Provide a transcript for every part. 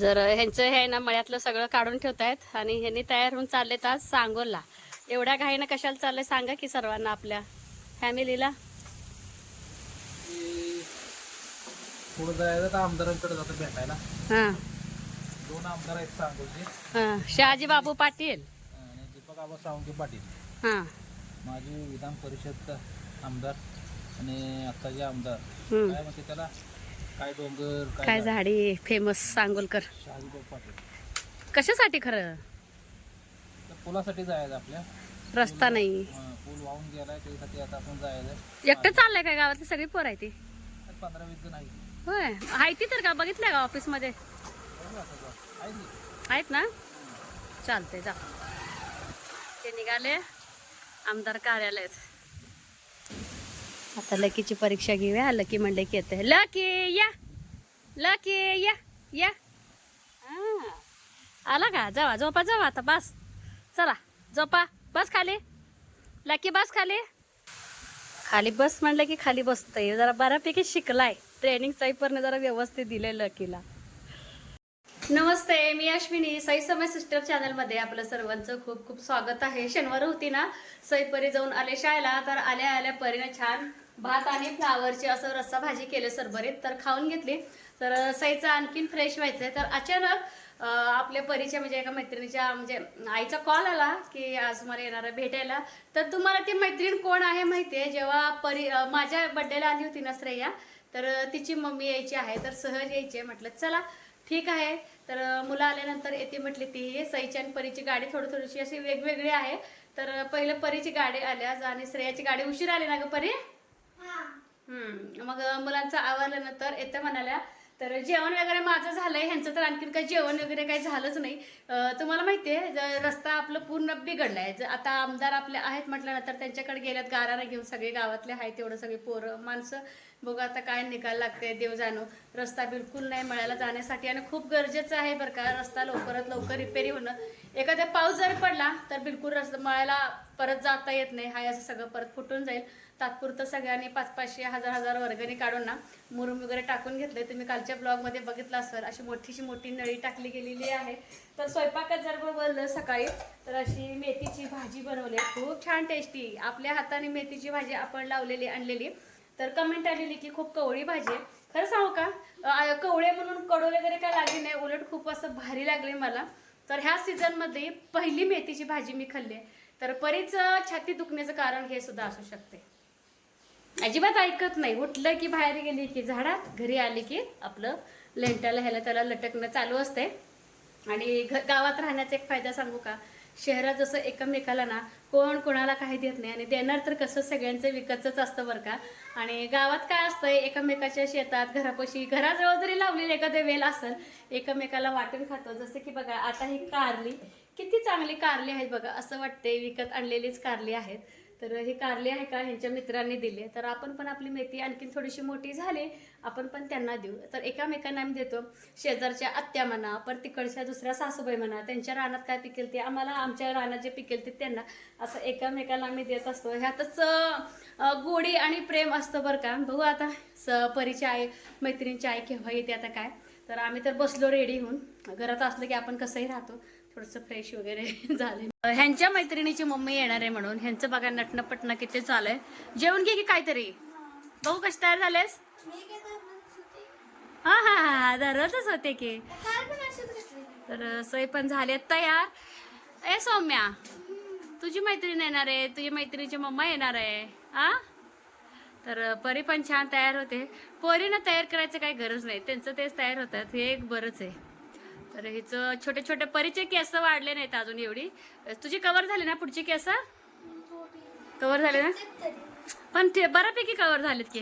जर ह्यांचं हे ना मळ्यातलं सगळं काढून ठेवतायत आणि ह्यांनी तयार होऊन चाललेत आज सांगोला एवढ्या घाईनं कशाला चाललंय सांगा की सर्वांना आपल्या फॅमिलीला? पुढे जायचं तर आमदारांकडे जातं भेटायला. हां. दोन आमदार आहेत सांगोलचे. हां. शहाजी बाबू पाटील. आणि दीपक आबा सावंगे पाटील. हां. माजी विधान परिषद आमदार आणि आत्ताचे आमदार. काय म्हणते त्याला? काय डोंगर काय झाड? फेमस सांगोलकर. कशासाठी खरं? पुलासाठी जायचं आपल्या. रस्ता नाही. पूल वाहून गेलाय त्यासाठी आता आपण जायचं एकटं चाललंय काय गावातली सगळी पोर आहे ती? पंधरा वीस जण आहे होय. आहे ती तर का? बघितलंय का. आहे की? आहेत ना? चालते जा. ते निघाले. आमदार कार्यालयात. आता लकीची परीक्षा घेऊया. लकी म्हणले की येते लकी या. लकी या या. आला का? जावा झोपा जावा आता बस. चला झोपा. बस खाली. लकी बस खाली. खाली बस म्हणलं की खाली बसतंय. जरा बऱ्यापैकी शिकलाय. ट्रेनिंग साईपरने जरा व्यवस्थित दिले लकीला. नमस्ते मी अश्विनी. साई समय सिस्टर चॅनलमध्ये आपलं सर्वांचं खूप खूप स्वागत आहे. शनिवार होती ना? सईपरी जाऊन आले शाळेला. तर आल्या आल्या परीने छान भात आणि फ्लावरची असं रस्सा भाजी केले सरभरीत तर खाऊन घेतली. तर सईचं आणखीन फ्रेश व्हायचं आहे तर अचानक आपल्या परीच्या म्हणजे एका मैत्रिणीच्या म्हणजे आईचा कॉल आला की आज मला येणार आहे भेटायला. तर तुम्हाला ती मैत्रीण कोण आहे माहिती आहे? जेव्हा परी माझ्या बड्डेला आली होती ना श्रेया तर तिची मम्मी यायची आहे तर सहज यायची आहे. म्हटलं चला ठीक आहे. तर मुलं आल्यानंतर येते म्हटली ती. सईची आणि परीची गाडी थोडी थोडीशी अशी वेगवेगळी आहे. तर पहिलं परीची गाडी आल्या आणि श्रेयाची गाडी उशीर आली ना ग परी? मग मुलांचं आवरल्यानंतर येतं म्हणाल्या तर जेवण वगैरे माझं झालंय ह्यांचं तर आणखीन काही जेवण वगैरे काही झालंच नाही. तुम्हाला माहिती आहे रस्ता आपलं पूर्ण बिघडलाय. जर आता आमदार आपले आहेत म्हटल्यानंतर त्यांच्याकडे गेल्यात गाराने घेऊन सगळे गावातले आहेत तेवढं सगळे पोरं माणसं. बघू आता काय निकाल लागते देव जाणो. रस्ता बिलकुल नाही मळ्याला जाण्यासाठी आणि खूप गरजेचं आहे बरं का रस्ता लवकरात लवकर रिपेरी होणं. एखादा पाऊस जर पडला तर बिलकुल रस्ता मळ्याला परत जाता येत नाही. हाय असं सगळं परत फुटून जाईल. तात्पुरतं सगळ्यांनी पाच पाचशे हजार हजार वर्गणी काढून ना मुरुम वगैरे टाकून घेतले तुम्ही कालच्या ब्लॉगमध्ये बघितलं असेल अशी मोठीशी मोठी नळी टाकली गेलेली आहे. तर स्वयंपाकात जर बोललं सकाळी तर अशी मेथीची भाजी बनवली आहे. खूप छान टेस्टी आपल्या हाताने मेथीची भाजी आपण लावलेली आणलेली. तर कमेंट आलेली की खूप कवळी भाजी आहे. खरं सांगू का? कवळे म्हणून कडू वगैरे काय लागली नाही. उलट खूप असं भारी लागले मला. तर ह्या सीझनमध्ये पहिली मेथीची भाजी मी खाल्ली आहे. तर परीच छाती दुखण्याचं कारण हे सुद्धा असू शकते. अजिबात ऐकत नाही. उठलं की बाहेर गेली की झाडात घरी आली की आपलं लेंटा ह्याला त्याला लटकणं चालू असते. आणि घ गावात राहण्याचा एक फायदा सांगू का? शहरात जसं एकमेकाला ना कोण कोणाला काही देत नाही आणि देणार तर कसं सगळ्यांचं विकतच असतं बरं का? आणि गावात काय असतं एकमेकाच्या शेतात घरापाशी घराजवळ जरी लावलेली एखादे वेल असेल एकमेकाला वाटून खातो. जसं की बघा आता ही कारली किती चांगली कारली आहेत बघा. असं वाटते विकत आणलेलीच कारली आहेत. तर हे कारली आहे का ह्यांच्या मित्रांनी दिले. तर आपण पण आपली मेथी आणखीन थोडीशी मोठी झाली आपण पण त्यांना देऊ. तर एकामेकांना आम्ही देतो. शेजारच्या आत्या म्हणा पर तिकडच्या दुसऱ्या सासूबाई म्हणा त्यांच्या रानात काय पिकेल ते आम्हाला आमच्या रानात जे पिकेल ते त्यांना. असं एकामेकाला आम्ही देत असतो. ह्यातच गोडी आणि प्रेम असतं बरं का. बघू आता स परीची आई मैत्रिणीची आई केव्हा येते आता काय. तर आम्ही तर बसलो रेडी होऊन. घरात असलं की आपण कसंही राहतो. थोडंसं फ्रेश वगैरे झाले. ह्यांच्या मैत्रिणीची मम्मी येणार आहे म्हणून. ह्यांचं बघा नटणं पटणं किती चालू आहे जेवण घे की काहीतरी. बघू कशी तयार झालेस. हा हा हा हा दररोजच होते की. तर सोय पण झाले तयार. ए सौम्या. तुझी मैत्रीण येणार आहे. तुझी मैत्रिणीची मम्मा येणार आहे. हा तर परी पण छान तयार होते. पोरीनं तयार करायचं काही गरज नाही. त्यांचं तेच तयार होतात. हे एक बरंच आहे. तर हिचं छोटे छोटे परीचे केस वाढले नाहीत अजून एवढी. तुझी कवर झाली ना पुढची केस? कवर झाले ना? पण ते बऱ्यापैकी कवर झालेत की.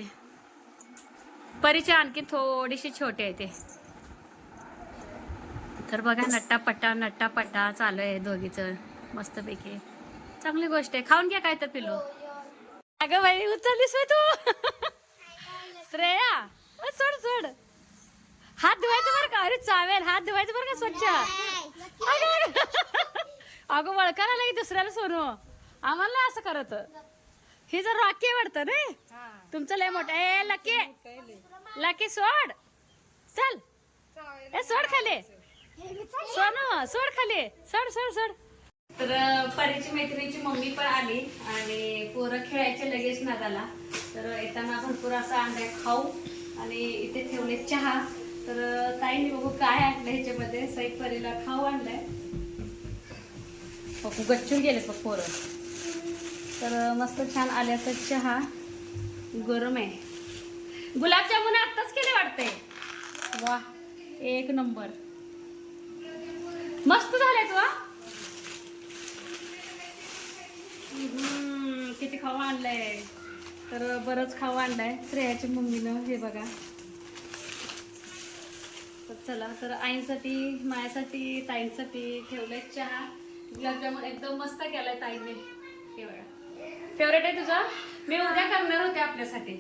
परिचय आणखी थोडीशी छोटे आहे ते. तर बघा नट्टापट्टा नट्टापट्टा चालू आहे दोघीचं. मस्तपैकी. चांगली गोष्ट आहे. खाऊन घ्या काय तर पिलो. अगं बाई उचललीस तू? श्रेया सोड सोड. हात धुवायचं बरं का? अरे चावेल हात धुवायचं बरं का स्वच्छ? अगं, वळकार आला की दुसऱ्याला सोनू आम्हाला नाही असं करत. ही जर राखी वाटतं नाही? तुमचं लय मोठं. ए लकी. लकी सोड. चल. ए सोड खाली. सोनू सोड खाली. सोड सोड सोड. तर परीची मैत्रिणीची मम्मी पण आली आणि पोरं खेळायचे लगेच नादाला तर येताना भरपूर असं आणलंय खाऊ आणि इथे ठेवले चहा. तर ताईने बघू काय आणलं ह्याच्यामध्ये. सई परीला खाऊ आणलाय. बघू गच्चून गेले बघ पोरं. तर मस्त छान आल्याचा चहा. गरम आहे. गुलाबजामुन आत्ताच केले वाटते वा. एक नंबर. मस्त झाले तू हा किती खाऊ आणलंय. तर बरंच खाऊ आणलाय. श्रेयाच्या मम्मीनं हे बघा. चला तर आईंसाठी मायासाठी ताईंसाठी ठेवलंय चहा. गुलाबजामुन एकदम मस्त केलाय ताईने. हे बघा. फेवरेट आहे तुझा? मी उद्या करणार होते आपल्यासाठी.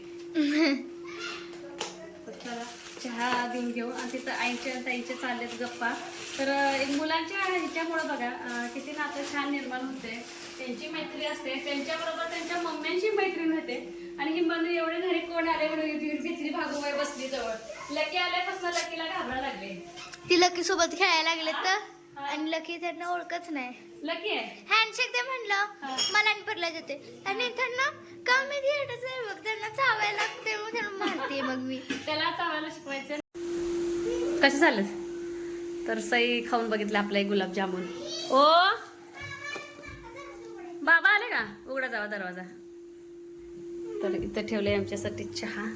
चला चहा देऊन घेऊ. आणि तिथं आईच्या ताईचे चाललेत गप्पा. तर एक मुलांच्या ह्याच्यामुळं बघा किती नातं छान निर्माण होते त्यांची मैत्री असते त्यांच्याबरोबर त्यांच्या मम्म्यांची मैत्रीण होते. आणि ही म्हणून एवढे घरी कोण आले म्हणून भित्री भागूबाई बसली जवळ. लकी आल्यापासून लकीला घाबरा लागले. ती लकी सोबत खेळायला लागले तर? आणि लकी त्यांना ओळखच नाही. लकी आहे? हँडशेक दे म्हणलं. मला परला देते आणि त्यांना का मी खेळतच आहे मग त्यांना चावायला लागते मग त्यांना मारते मग मी. त्याला चावायला शिकवायचं. कसं झालं तर सई खाऊन बघितलं आपलं गुलाबजामुन. ओ! बाबा आले का? उघडा जावा दरवाजा. तर इथं ठेवले आमच्यासाठी चहा.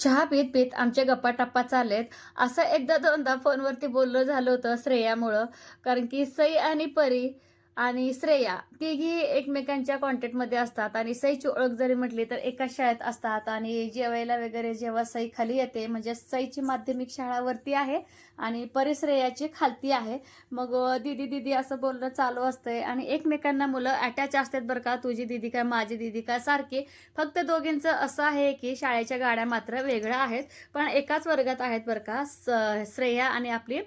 चहा पीत पीत आमच्या गप्पा टप्पा चाललेत. असं एकदा दोनदा फोनवरती बोललं झालं होतं श्रेयामुळं. कारण की सई आणि परी आणि श्रेया तिघी एकमेकांच्या कॉन्टॅक्टमध्ये असतात. आणि सईची ओळख जरी म्हटली तर एकाच शाळेत असतात. आणि जेवायला वगैरे जेव्हा सई खाली येते म्हणजे सईची माध्यमिक शाळावरती आहे आणि परिश्रेयाची खालती आहे. मग दिदी दीदी दीदी असं बोलणं चालू असतंय. आणि एकमेकांना मुलं अटॅच असतात बरं का. तुझी दीदी काय माझी दीदी काय सारखी. फक्त दोघींचं असं आहे की शाळेच्या गाड्या मात्र वेगळ्या आहेत. पण एकाच वर्गात आहेत बरं का स- श्रेया आणि आपली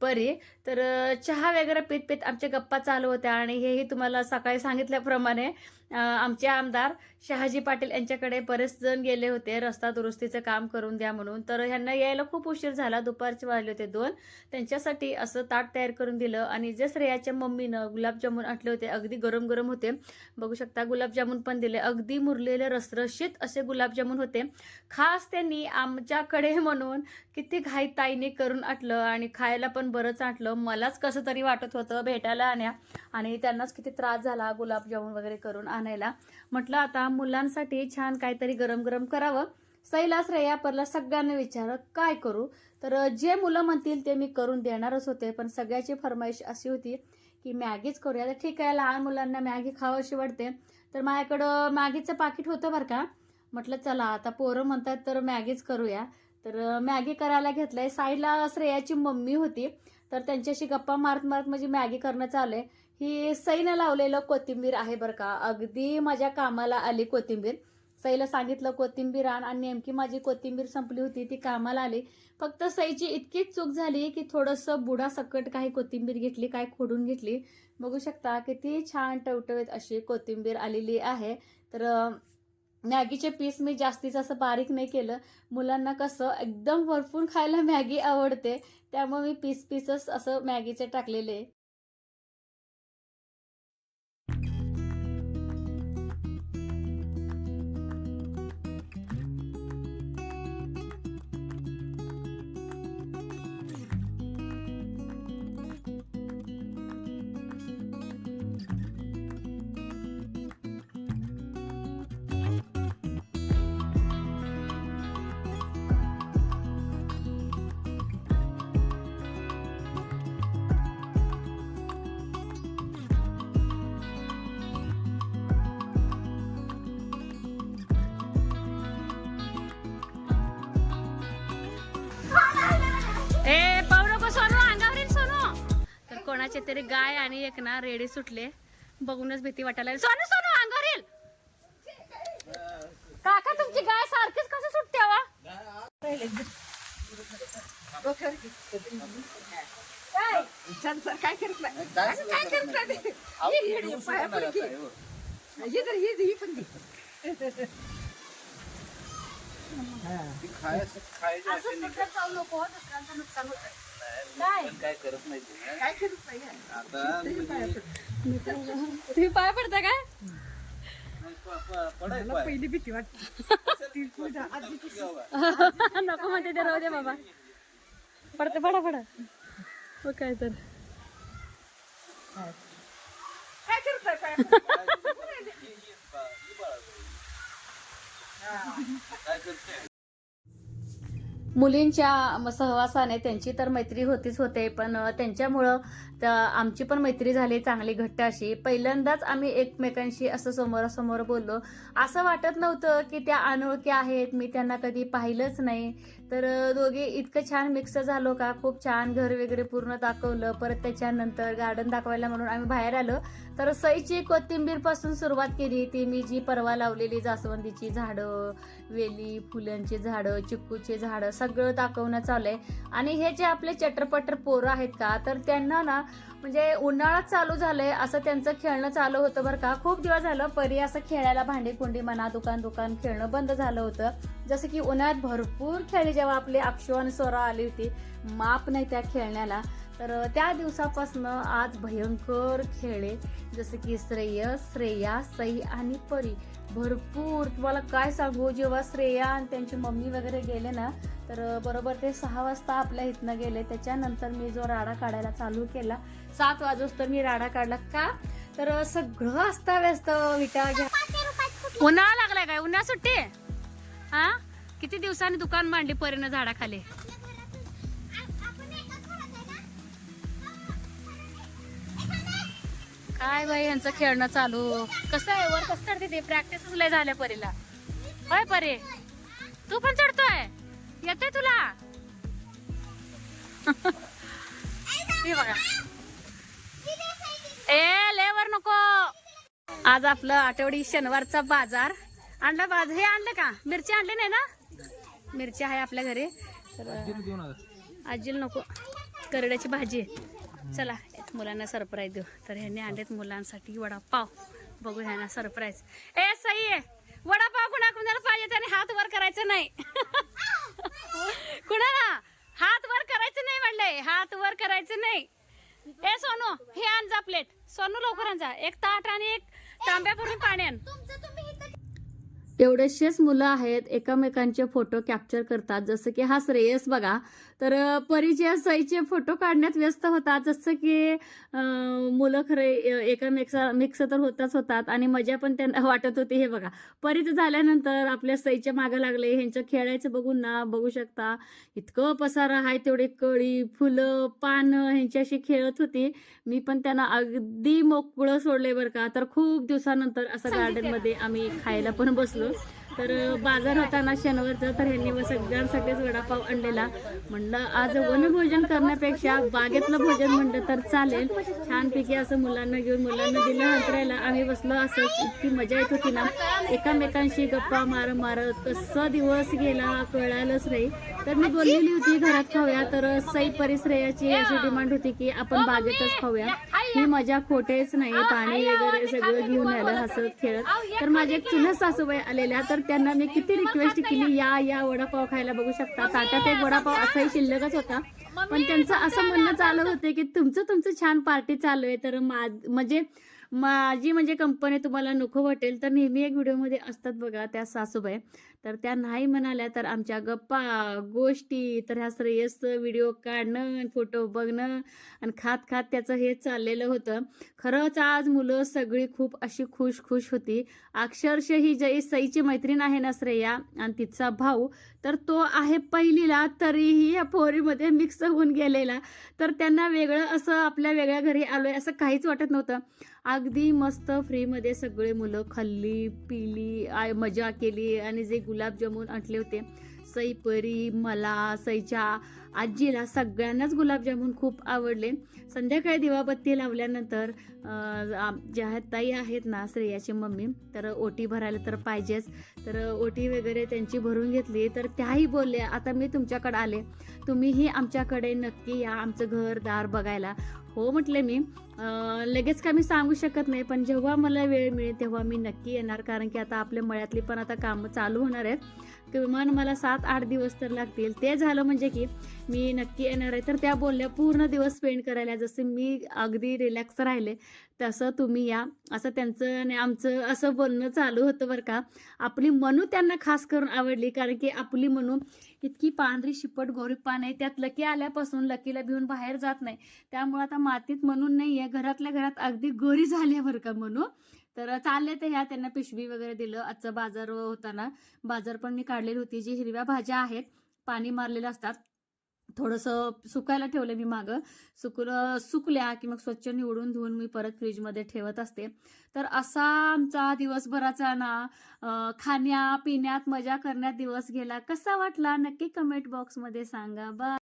परी. तर चहा वगैरे पित पित आमच्या गप्पा चालू होत्या आणि हेही तुम्हाला सकाळी सांगितल्याप्रमाणे आमचे आमदार शहाजी पाटील यांच्याकडे बरेच जण गेले होते रस्ता दुरुस्तीचं काम करून द्या म्हणून. तर ह्यांना यायला खूप उशीर झाला. दुपारचे वाजले होते दोन. त्यांच्यासाठी असं ताट तयार करून दिलं आणि जे श्रेयाच्या मम्मीनं गुलाबजामुन आटले होते अगदी गरम गरम होते. बघू शकता गुलाबजामुन पण दिले. अगदी मुरलेले रसरशीत असे गुलाबजामून होते. खास त्यांनी आमच्याकडे म्हणून किती घाई ताईने करून आटलं आणि खायला पण बरंच आटलं. मलाच कसं तरी वाटत होतं भेटायला आण्या. आणि त्यांनाच किती त्रास झाला गुलाबजामुन वगैरे करून आणायला. म्हटलं आता मुलांसाठी छान काहीतरी गरम गरम करावं. सैला श्रेया परला सगळ्यांना विचार काय करू? तर जे मुलं म्हणतील ते मी करून देणारच होते. पण सगळ्याची फरमाईश अशी होती की मॅगीच करूया. तर ठीक आहे लहान मुलांना मॅगी खावाशी वाटते. तर माझ्याकडं मॅगीचं पाकिट होतं बरं का. म्हटलं चला आता पोरं म्हणतात तर मॅगीच करूया. तर मॅगी करायला घेतलंय. साईडला श्रेयाची मम्मी होती. तर त्यांच्याशी गप्पा मारत मारत म्हणजे मॅगी करणं चालू आहे ही सईनं लावलेलं कोथिंबीर आहे बरं का. अगदी माझ्या कामाला आली कोथिंबीर. सईला सांगितलं कोथिंबीर आण. आणि नेमकी माझी कोथिंबीर संपली होती ती कामाला आली. फक्त सईची इतकीच चूक झाली की थोडंसं बुडा सकट काही कोथिंबीर घेतली काय खोडून घेतली. बघू शकता किती छान टवटवीत अशी कोथिंबीर आलेली आहे. तर मॅगीचे पीस मी जास्तीच असं बारीक नाही केलं. मुलांना कसं एकदम भरपूर खायला मॅगी आवडते त्यामुळे मी पीस पीसच असं मॅगीचे टाकलेले. कोणाचे तरी गाय आणि एक ना रेडी सुटले. बघूनच भीती वाटायला. सोनू सोनू अंगावर येईल. काका तुमची गाय सारखीच कसं सुटते वा काय? करत नाही काय करत नाही पण जाऊ नको दुसऱ्यांचं नुकसान होतं काय? काय करत नाही ते. काय करत नाही आहे. आता त्याच्या पाया पड. तुम्ही पाय पडता काय. पहिली भीती वाटते. नको म्हणते ते राहू दे बाबा. पडते पडा पडा. मग काय तर. काय करताय. काय? मुलींच्या सहवासाने त्यांची तर मैत्री होतीच होते पण त्यांच्यामुळं तर आमची पण मैत्री झाली चांगली घट्ट अशी. पहिल्यांदाच आम्ही एकमेकांशी असं समोरासमोर बोललो. असं वाटत नव्हतं की त्या अनोळखी आहेत मी त्यांना कधी पाहिलंच नाही. तर दोघे इतकं छान मिक्स झालो का? खूप छान घर वगैरे पूर्ण दाखवलं. परत त्याच्यानंतर गार्डन दाखवायला म्हणून आम्ही बाहेर आलो. तर सईची कोथिंबीरपासून सुरुवात केली. ती मी जी परवा लावलेली जास्वंदीची झाडं वेली फुलांची झाडं चिक्कूची झाडं सगळं दाखवणं चालू आहे. आणि हे जे आपले चटरपटर पोरं आहेत का? तर त्यांना ना म्हणजे उन्हाळा चालू झालंय असं त्यांचं खेळणं चालू होतं बरं का. खूप दिवस झालं परी असं खेळायला भांडी कुंडी म्हणा दुकान दुकान खेळणं बंद झालं होतं. जसं की उन्हाळ्यात भरपूर खेळली जेव्हा आपली अक्षु आणि स्वरा आली होती माप नाही त्या खेळण्याला. तर त्या दिवसापासून आज भयंकर खेळे जसं की श्रेयस श्रेया सई आणि परी. भरपूर. तुम्हाला काय सांगू? जेव्हा श्रेया आणि त्यांची मम्मी वगैरे गेले ना तर बरोबर ते सहा वाजता आपल्या इथनं गेले. त्याच्यानंतर मी जो राडा काढायला चालू केला सात वाजोस्तर मी राडा काढला. का? तर सगळं अस्ताव्यस्त विटा घ्या. उन्हाळा लागलाय काय? उन्हाळा सुट्टी हा किती दिवसांनी दुकान मांडली परीनं झाडाखाली? काय बाई यांचं खेळणं चालू. कसं आहे वर कसं चढते ते? प्रॅक्टिसच लय झाल्या परीला. होय परी? तू पण चढतोय? येते तुला? हे बघा. ए लेवर नको. आज आपलं आठवडी शनिवारचा बाजार. आणला बाज हे आणलं का? मिरची आणली नाही ना? मिरची आहे आपल्या घरी. तर आजीला नको. करड्याची भाजी आहे. चला मुलांना सरप्राईज देऊ. तर ह्यांनी आणलेत मुलांसाठी वडापाव. बघू ह्यांना सरप्राईज ए सई आहे वडापाव कुणा कुणाला पाहिजे त्याने हात वर करायचं नाही. कुणाला? हात वर करायचं नाही म्हणलंय. हात वर करायचं नाही. ए सोनू हे आण जा प्लेट सोनू लवकर आण जा. एक ताट आणि एक तांब्या भरून पाणी एवढेशेच मुलं आहेत एकमेकांचे फोटो कॅप्चर करतात. जसं की हा श्रेयस बघा. तर परिचय सईचे फोटो काढण्यात व्यस्त होता जसं की मुलं खरे एकमेक मिक्स तर होताच होतात. आणि मजा पण त्यांना वाटत होती हे बघा. परिच झाल्यानंतर आपल्या सईच्या मागं लागले. ह्यांचं खेळायचं बघून ना बघू शकता. इतकं पसारा आहे तेवढे कळी फुलं पानं ह्यांच्याशी खेळत होती. मी पण त्यांना अगदी मोकळं सोडले बरं का. तर खूप दिवसानंतर असं गार्डनमध्ये आम्ही खायला पण बसलो. तर बाजार होता ना शनिवारचा तर ह्यांनी व सगळ्यांसाठीच वडापाव आणलेला. म्हणलं आज वनभोजन करण्यापेक्षा बागेतलं भोजन म्हणलं तर चालेल. छानपैकी असं मुलांना घेऊन मुलांना दिलं अंतरायला आम्ही बसलो असं इतकी मजा येत होती ना. एकामेकांशी गप्पा मार मारत कसं दिवस गेला कळालंच नाही. तर मी बोललेली होती घरात खाऊया. तर सई परिश्रयाची अशी डिमांड होती की आपण बागेतच खाऊया. ही मजा खोटेच नाही पाणी वगैरे सगळं घेऊन आलं हसत खेळत. तर माझे एक चुलत सासूबाई आलेल्या तर त्यांना मी किती रिक्वेस्ट केली या. या वडापाव खायला बघू शकता. ताटात एक वडापाव असाही शिल्लकच होता. पण त्यांचं असं म्हणणं चालू होते की तुमचं तुमचं छान पार्टी चालू आहे. तर मा म्हणजे माझी म्हणजे कंपनी तुम्हाला नको वाटेल. तर नेहमी एक व्हिडिओमध्ये असतात बघा त्या सासूबाई. तर त्या नाही म्हणाल्या तर आमच्या गप्पा गोष्टी तर ह्या श्रेयस व्हिडिओ काढणं फोटो बघणं आणि खात खात त्याचं हे चाललेलं होतं. खरंच आज मुलं सगळी खूप अशी खुश खुश होती. अक्षरशः ही जय सईची मैत्रीण आहे ना श्रेया? आणि तिचा भाऊ? तर तो आहे पहिलीला तरीही या पोरीमध्ये मिक्स होऊन गेलेला. तर त्यांना वेगळं असं आपल्या वेगळ्या घरी आलो आहे असं काहीच वाटत नव्हतं. अगदी मस्त फ्रीमध्ये सगळे मुलं खाल्ली पिली आय मजा केली आणि जे गुलाबजामून आणले होते. सई परी मला सईच्या आजीला सगळ्यांनाच गुलाबजामून खूप आवडले. संध्याकाळी दिवाबत्ती लावल्यानंतर ज्या ताई आहेत ना श्रेयाची मम्मी तर ओटी भरायला तर पाहिजेच. तर ओटी वगैरे त्यांची भरून घेतली तर त्याही बोलल्या आता मी तुमच्याकडे आले. तुम्हीही आमच्याकडे नक्की या आमचं घर दार बघायला. हो म्हटले मी. लगेच का मी सांगू शकत नाही पण जेव्हा मला वेळ मिळेल तेव्हा मी नक्की येणार. कारण की आता आपल्या मळ्यातली पण आता कामं चालू होणार आहेत. किमान मला सात आठ दिवस तर लागतील. ते झालं म्हणजे की मी नक्की येणार आहे. तर त्या बोलल्या पूर्ण दिवस स्पेंड करायला. जसं मी अगदी रिलॅक्स राहिले तसं तुम्ही या. असं त्यांचं आणि आमचं असं बोलणं चालू होतं बरं का. आपली मनू त्यांना खास करून आवडली कारण की आपली मनू इतकी पांढरी शिपट गोरी पान आहे. त्यात लकी आल्यापासून लकीला भिवून बाहेर जात नाही. त्यामुळे आता मातीत म्हणून नाही आहे घरातल्या घरात अगदी गोरी झाली आहे बरं का म्हणू तर चालले ते ह्या. त्यांना पिशवी वगैरे दिलं. आजचं बाजार होताना. बाजार पण मी काढलेली होती. जी हिरव्या भाज्या आहेत पाणी मारलेलं असतात. थोडंसं सुकायला ठेवलं मी मागं. सुकलं सुकल्या की मग स्वच्छ निवडून धुवून मी परत फ्रीजमध्ये ठेवत असते. तर असा आमचा दिवसभराचा ना खाण्या पिण्यात मजा करण्यात दिवस गेला. कसा वाटला? नक्की कमेंट बॉक्समध्ये सांगा. बा